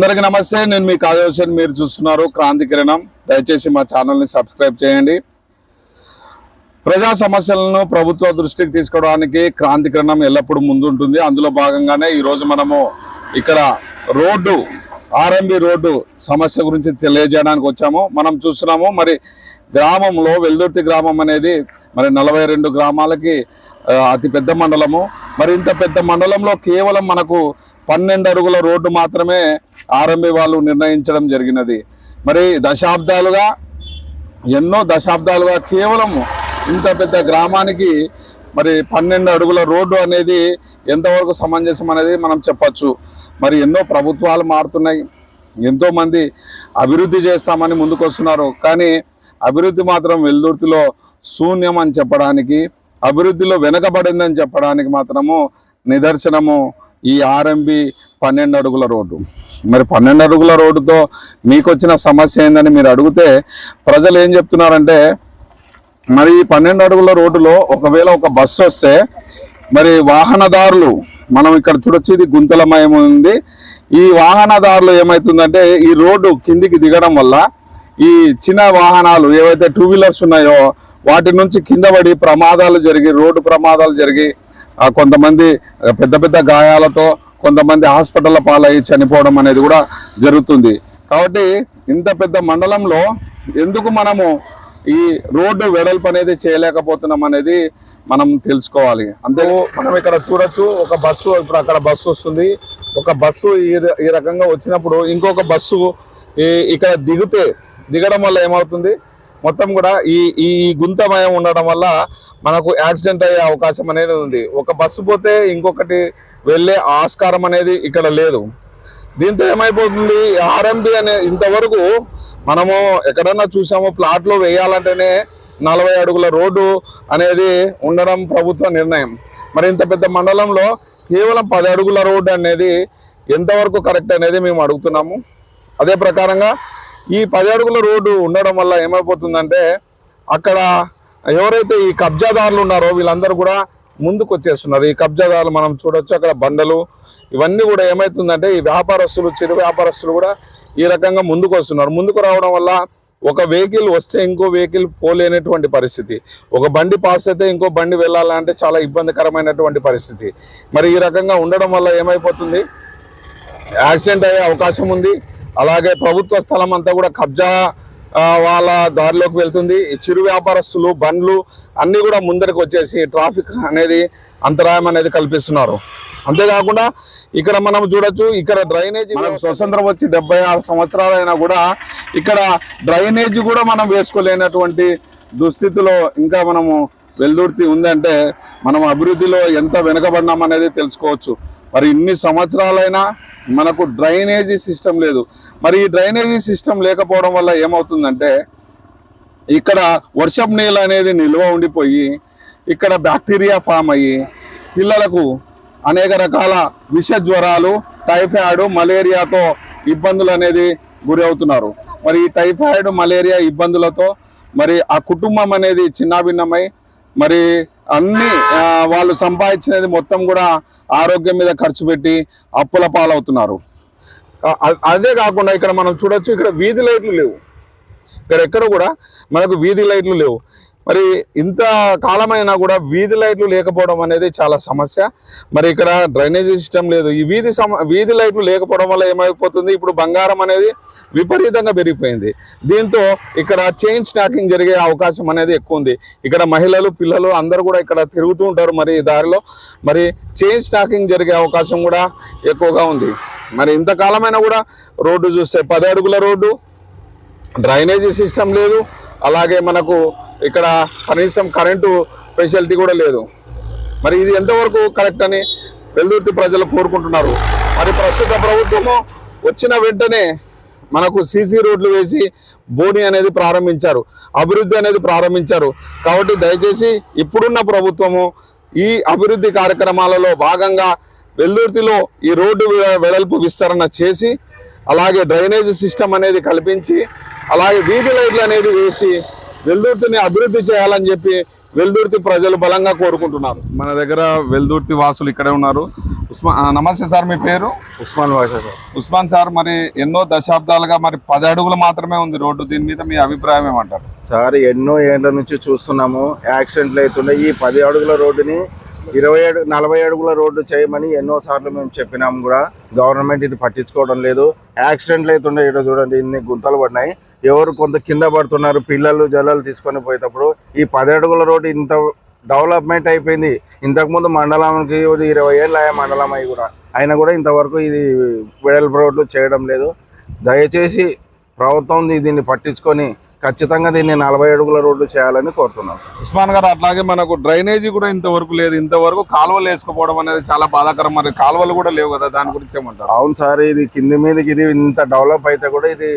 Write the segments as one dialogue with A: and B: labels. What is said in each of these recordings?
A: అందరికీ నమస్తే. నేను మీ కాజోషన్ మీరు చూస్తున్నారు క్రాంతి కిరణం. దయచేసి మా ఛానల్ని సబ్స్క్రైబ్ చేయండి. ప్రజా సమస్యలను ప్రభుత్వ దృష్టికి తీసుకోవడానికి క్రాంతి కిరణం ఎల్లప్పుడూ ముందుంటుంది. అందులో భాగంగానే ఈరోజు మనము ఇక్కడ రోడ్డు ఆర్ఎంబి రోడ్డు సమస్య గురించి తెలియజేయడానికి వచ్చాము. మనం చూస్తున్నాము మరి గ్రామంలో వెల్దుర్తి గ్రామం అనేది మరి నలభై రెండు గ్రామాలకి అతిపెద్ద అతి పెద్ద మండలము. మరి ఇంత పెద్ద మండలంలో కేవలం మనకు పన్నెండు అడుగుల రోడ్డు మాత్రమే ఆర్ఎంబి వాళ్ళు నిర్ణయించడం జరిగినది. మరి దశాబ్దాలుగా ఎన్నో దశాబ్దాలుగా కేవలం ఇంత పెద్ద గ్రామానికి మరి పన్నెండు అడుగుల రోడ్డు అనేది ఎంతవరకు సమంజసం అనేది మనం చెప్పచ్చు. మరి ఎన్నో ప్రభుత్వాలు మారుతున్నాయి. ఎంతోమంది అభివృద్ధి చేస్తామని ముందుకు వస్తున్నారు కానీ అభివృద్ధి మాత్రం వెల్దుర్తిలో శూన్యం అని చెప్పడానికి అభివృద్ధిలో వెనకబడిందని చెప్పడానికి మాత్రము నిదర్శనము ఈ ఆర్ఎంబి పన్నెండు అడుగుల రోడ్డు. మరి పన్నెండు అడుగుల రోడ్డుతో మీకు వచ్చిన సమస్య ఏందని మీరు అడిగితే ప్రజలు ఏం చెప్తున్నారంటే మరి ఈ పన్నెండు అడుగుల రోడ్డులో ఒకవేళ ఒక బస్సు వస్తే మరి వాహనదారులు మనం ఇక్కడ చూడొచ్చు ఇది గుంతలమయం ఉంది. ఈ వాహనదారులు ఏమవుతుందంటే ఈ రోడ్డు కిందికి దిగడం వల్ల ఈ చిన్న వాహనాలు ఏవైతే టూ వీలర్స్ ఉన్నాయో వాటి నుంచి కింద పడి ప్రమాదాలు జరిగి రోడ్డు ప్రమాదాలు జరిగి కొంతమంది పెద్ద పెద్ద గాయాలతో కొంతమంది హాస్పిటల్ పాలయ్యి చనిపోవడం అనేది కూడా జరుగుతుంది. కాబట్టి ఇంత పెద్ద మండలంలో ఎందుకు మనము ఈ రోడ్డు వెడల్పు అనేది చేయలేకపోతున్నాం అనేది మనం తెలుసుకోవాలి. అంతే మనం ఇక్కడ చూడొచ్చు ఒక బస్సు ఇప్పుడు అక్కడ బస్సు వస్తుంది. ఒక బస్సు ఈ ఈ రకంగా వచ్చినప్పుడు ఇంకొక బస్సు ఈ ఇక్కడ దిగితే దిగడం వల్ల ఏమవుతుంది? మొత్తం కూడా ఈ ఈ గుంతమయం ఉండడం వల్ల మనకు యాక్సిడెంట్ అయ్యే అవకాశం అనేది ఉంది. ఒక బస్సు పోతే ఇంకొకటి వెళ్ళే ఆస్కారం అనేది ఇక్కడ లేదు. దీంతో ఏమైపోతుంది? ఆర్ఎంబి అనే ఇంతవరకు మనము ఎక్కడన్నా చూసామో ప్లాట్లో వేయాలంటేనే నలభై అడుగుల రోడ్డు అనేది ఉండడం ప్రభుత్వ నిర్ణయం. మరి ఇంత పెద్ద మండలంలో కేవలం పది అడుగుల రోడ్డు అనేది ఎంతవరకు కరెక్ట్ అనేది మేము అడుగుతున్నాము. అదే ప్రకారంగా ఈ పది అడుగుల రోడ్డు ఉండడం వల్ల ఏమైపోతుందంటే అక్కడ ఎవరైతే ఈ కబ్జాదారులు ఉన్నారో వీళ్ళందరూ కూడా ముందుకు వచ్చేస్తున్నారు. ఈ కబ్జాదారులు మనం చూడొచ్చు అక్కడ బండలు ఇవన్నీ కూడా ఏమవుతుందంటే ఈ వ్యాపారస్తులు చిరు వ్యాపారస్తులు కూడా ఈ రకంగా ముందుకు వస్తున్నారు. ముందుకు రావడం వల్ల ఒక వెహికల్ వస్తే ఇంకో వెహికల్ పోలేనటువంటి పరిస్థితి. ఒక బండి పాస్ అయితే ఇంకో బండి వెళ్ళాలంటే చాలా ఇబ్బందికరమైనటువంటి పరిస్థితి. మరి ఈ రకంగా ఉండడం వల్ల ఏమైపోతుంది? యాక్సిడెంట్ అయ్యే అవకాశం ఉంది. అలాగే ప్రభుత్వ స్థలం అంతా కూడా కబ్జా వాళ్ళ దారిలోకి వెళ్తుంది. చిరు వ్యాపారస్తులు బండ్లు అన్నీ కూడా ముందరికి వచ్చేసి ట్రాఫిక్ అనేది అంతరాయం అనేది కల్పిస్తున్నారు. అంతేకాకుండా ఇక్కడ మనం చూడొచ్చు ఇక్కడ డ్రైనేజ్ స్వతంత్రం వచ్చి డెబ్బై ఆరు సంవత్సరాలైనా కూడా ఇక్కడ డ్రైనేజ్ కూడా మనం వేసుకోలేనటువంటి దుస్థితిలో ఇంకా మనము వెల్దుర్తి ఉందంటే మనం అభివృద్ధిలో ఎంత వెనుకబడినాం అనేది తెలుసుకోవచ్చు. మరి ఇన్ని సంవత్సరాలైనా మనకు డ్రైనేజీ సిస్టమ్ లేదు. మరి ఈ డ్రైనేజీ సిస్టమ్ లేకపోవడం వల్ల ఏమవుతుందంటే ఇక్కడ వర్షపు నీళ్ళు అనేది నిల్వ ఉండిపోయి ఇక్కడ బ్యాక్టీరియా ఫామ్ అయ్యి పిల్లలకు అనేక రకాల విష జ్వరాలు టైఫాయిడ్ మలేరియాతో ఇబ్బందులు అనేది గురి అవుతున్నారు. మరి ఈ టైఫాయిడ్ మలేరియా ఇబ్బందులతో మరి ఆ కుటుంబం అనేది చిన్నాభిన్నమై మరి అన్ని వాళ్ళు సంపాదించినది మొత్తం కూడా ఆరోగ్యం మీద ఖర్చు పెట్టి అప్పుల పాలవుతున్నారు. అదే కాకుండా ఇక్కడ మనం చూడొచ్చు ఇక్కడ వీధి లైట్లు లేవు. ఇక్కడ ఎక్కడ కూడా మనకు వీధి లైట్లు లేవు. మరి ఇంత కాలమైనా కూడా వీధి లైట్లు లేకపోవడం అనేది చాలా సమస్య. మరి ఇక్కడ డ్రైనేజీ సిస్టమ్ లేదు. ఈ వీధి సమ వీధి లైట్లు లేకపోవడం వల్ల ఏమైపోతుంది? ఇప్పుడు బంగారం అనేది విపరీతంగా పెరిగిపోయింది. దీంతో ఇక్కడ చైన్ స్నాకింగ్ జరిగే అవకాశం అనేది ఎక్కువ ఉంది. ఇక్కడ మహిళలు పిల్లలు అందరూ కూడా ఇక్కడ తిరుగుతూ ఉంటారు మరి దారిలో. మరి చైన్ స్నాకింగ్ జరిగే అవకాశం కూడా ఎక్కువగా ఉంది. మరి ఇంతకాలమైనా కూడా రోడ్డు చూస్తే పది అడుగుల రోడ్డు. డ్రైనేజీ సిస్టమ్ లేదు. అలాగే మనకు ఇక్కడ కనీసం కరెంటు ఫెసిలిటీ కూడా లేదు. మరి ఇది ఎంతవరకు కరెక్ట్ అని వెల్దుర్తి ప్రజలు కోరుకుంటున్నారు. మరి ప్రస్తుత ప్రభుత్వము వచ్చిన వెంటనే మనకు సీసీ రోడ్లు వేసి బోని అనేది ప్రారంభించారు. అభివృద్ధి అనేది ప్రారంభించారు. కాబట్టి దయచేసి ఇప్పుడున్న ప్రభుత్వము ఈ అభివృద్ధి కార్యక్రమాలలో భాగంగా వెల్లూర్తిలో ఈ రోడ్డు వెడల్పు విస్తరణ చేసి అలాగే డ్రైనేజ్ సిస్టమ్ అనేది కల్పించి అలాగే వీధి లైట్లు అనేది వేసి వెల్దుర్తిని అభివృద్ధి చేయాలని చెప్పి వెల్దుర్తి ప్రజలు బలంగా కోరుకుంటున్నారు. మన దగ్గర వెల్దుర్తి వాసులు ఇక్కడే ఉన్నారు. ఉస్మాన్ నమస్తే సార్ మీ పేరు?
B: ఉస్మాన్ భాష సార్.
A: ఉస్మాన్ సార్ మరి ఎన్నో దశాబ్దాలుగా మరి పది అడుగులు మాత్రమే ఉంది రోడ్డు. దీని మీద మీ అభిప్రాయం ఏమంటారు?
B: సార్ ఎన్నో ఏళ్ళ నుంచి చూస్తున్నాము. యాక్సిడెంట్లు అవుతున్నాయి. ఈ పది అడుగుల రోడ్డుని ఇరవై ఏడు నలభై అడుగుల రోడ్డు చేయమని ఎన్నో సార్లు మేము చెప్పినాము కూడా. గవర్నమెంట్ ఇది పట్టించుకోవడం లేదు. యాక్సిడెంట్లు అవుతున్నాయి. ఇక్కడ చూడండి ఇన్ని గుంతలు పడినాయి. ఎవరు కొంత కింద పడుతున్నారు పిల్లలు జల్లలు తీసుకొని పోయేటప్పుడు ఈ పది అడుగుల రోడ్డు ఇంత డెవలప్మెంట్ అయిపోయింది. ఇంతకుముందు మండలానికి ఇరవై ఏళ్ళు అయ్యా మండలం అయి కూడా. అయినా కూడా ఇంతవరకు ఇది వెడల్పు రోడ్లు చేయడం లేదు. దయచేసి ప్రభుత్వం దీన్ని పట్టించుకొని ఖచ్చితంగా దీన్ని నలభై అడుగుల రోడ్డు చేయాలని కోరుతున్నాం.
A: ఉస్మాన్ గారు అట్లాగే మనకు డ్రైనేజీ కూడా ఇంతవరకు లేదు. ఇంతవరకు కాలువలు వేసుకోవడం అనేది చాలా బాధాకరం. మరి కాలువలు కూడా లేవు కదా దాని గురించి ఏమంటారు?
B: అవును సార్ ఇది కింది మీదకి ఇది ఇంత డెవలప్ అయితే కూడా ఇది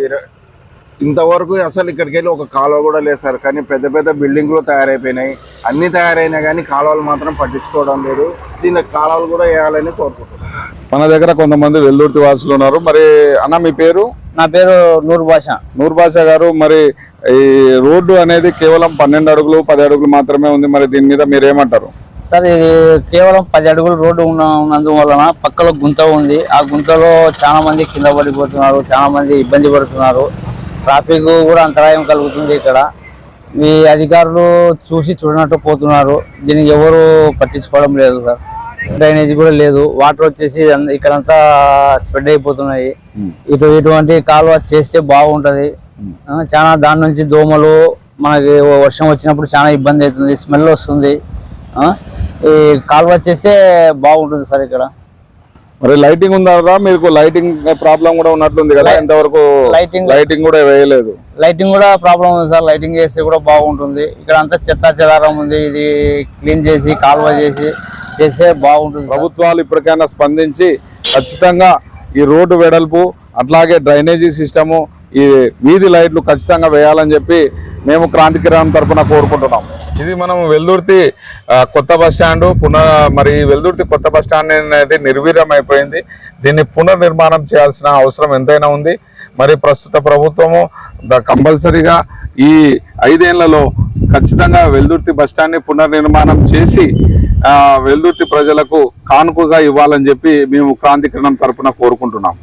B: ఇంతవరకు అసలు ఇక్కడికి వెళ్ళి ఒక కాలువ కూడా లేదు సార్. కానీ పెద్ద పెద్ద బిల్డింగ్లు తయారైపోయినాయి. అన్ని తయారైనా కానీ కాలువలు మాత్రం పట్టించుకోవడం లేదు. దీనికి కాలువలు కూడా వేయాలని కోరుకుంటున్నాం.
A: మన దగ్గర కొంతమంది వెల్లుర్తి వాసులు ఉన్నారు. మరి అన్న మీ పేరు?
C: నా పేరు నూరు భాష.
A: నూర్ బాషా గారు మరి ఈ రోడ్డు అనేది కేవలం పన్నెండు అడుగులు పది అడుగులు మాత్రమే ఉంది. మరి దీని మీద మీరు ఏమంటారు
C: సార్ ఇది కేవలం పది అడుగుల రోడ్డు ఉన్న ఉన్నందువలన పక్కలో గుంత ఉంది. ఆ గుంతలో చాలా మంది కింద పడిపోతున్నారు చాలా మంది ఇబ్బంది పడుతున్నారు. ట్రాఫిక్ కూడా అంతరాయం కలుగుతుంది ఇక్కడ. ఈ అధికారులు చూసి చూడనట్టు పోతున్నారు. దీనికి ఎవరు పట్టించుకోవడం లేదు సార్. డ్రైనేజీ కూడా లేదు. వాటర్ వచ్చేసి ఇక్కడంతా స్ప్రెడ్ అయిపోతున్నాయి. ఇటు ఇటువంటి కాలువ చేస్తే బాగుంటది. చాలా దాని నుంచి దోమలు మనకి వర్షం వచ్చినప్పుడు చాలా ఇబ్బంది అవుతుంది స్మెల్ వస్తుంది. ఈ కాలువ చేస్తే బాగుంటుంది సార్ ఇక్కడ.
A: మరి లైటింగ్ ఉందా మీకు లైటింగ్ ప్రాబ్లం కూడా ఉన్నట్లుంది కదా ఇంతవరకు
C: లైటింగ్
A: లైటింగ్ కూడా వేయలేదు.
C: లైటింగ్ కూడా ప్రాబ్లం ఉంది సార్ లైటింగ్ చేస్తే కూడా బాగుంటుంది. ఇక్కడ అంతా చెత్త చెదారం ఉంది ఇది క్లీన్ చేసి కాలువ చేసి చేస్తే బాగుంటుంది.
A: ప్రభుత్వాలు ఇప్పటికైనా స్పందించి ఖచ్చితంగా ఈ రోడ్డు వెడల్పు అట్లాగే డ్రైనేజీ సిస్టము ఈ వీధి లైట్లు ఖచ్చితంగా వేయాలని చెప్పి మేము క్రాంతి తరఫున తరపున కోరుకుంటున్నాం. ఇది మనం వెల్దుర్తి కొత్త బస్ స్టాండ్ పునః మరి వెల్దుర్తి కొత్త బస్ స్టాండ్ అనేది నిర్వీర్యం అయిపోయింది దీన్ని పునర్నిర్మాణం చేయాల్సిన అవసరం ఎంతైనా ఉంది. మరి ప్రస్తుత ప్రభుత్వము ద కంపల్సరీగా ఈ ఐదేళ్ళలో ఖచ్చితంగా వెల్దుర్తి బస్ స్టాండ్ని పునర్నిర్మాణం చేసి వెల్దుర్తి ప్రజలకు కానుకగా ఇవ్వాలని చెప్పి మేము క్రాంతి తరఫున తరపున కోరుకుంటున్నాం.